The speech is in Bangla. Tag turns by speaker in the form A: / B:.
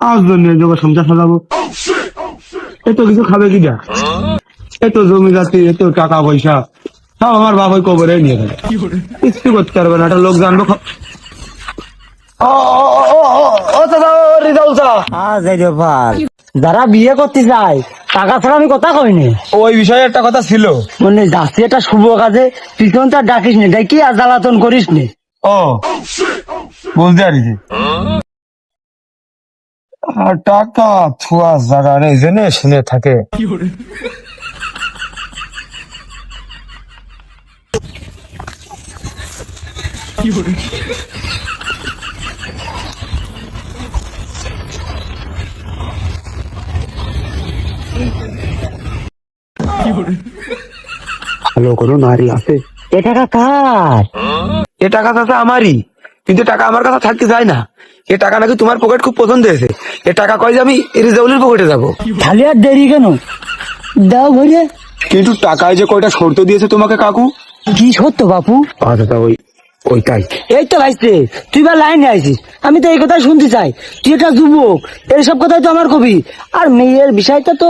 A: পাঁচজন নিয়ে যাব সংসার সাজাবো। এত কিছু খাবে কি যা? এত জমি জাতি এত টাকা পয়সা সব আমার কবরে নিয়ে করতে পারবে না একটা লোক জানব
B: আজ যারা বিয়ে করতে যায় টাকা ছাড়া আমি কথা কইনি।
A: ওই বিষয়ে একটা কথা ছিল।
B: মানে যাচ্ছি একটা শুভ কাজে। পিছন তার ডাকিস নি ডাকি আর জ্বালাতন করিস নি
A: ও বুঝতে পারিছি আর টাকা থুয়া জায়গা নেই জেনে শুনে থাকে। ভালো কোনো নারী আছে?
B: এ টাকা কার?
A: এ টাকা চাচা আমারই কিন্তু টাকা আমার কাছে থাকতে যায় না। এ টাকা নাকি তোমার পকেট খুব পছন্দ হয়েছে। এ টাকা কয় যে আমি রিজাউলের পকেটে যাব।
B: খালি আর দেরি কেন? দাও ঘুরে
A: কিন্তু টাকায় যে কয়টা শর্ত দিয়েছে তোমাকে কাকু?
B: কি সত্য বাপু?
A: আচ্ছা ওই ওইটাই।
B: এই তো ভাইছে তুই বা লাইনে আইছিস। আমি তো এই কথা শুনতে চাই। তুই একটা যুবক এইসব কথাই তো আমার কবি। আর মেয়ের বিষয়টা তো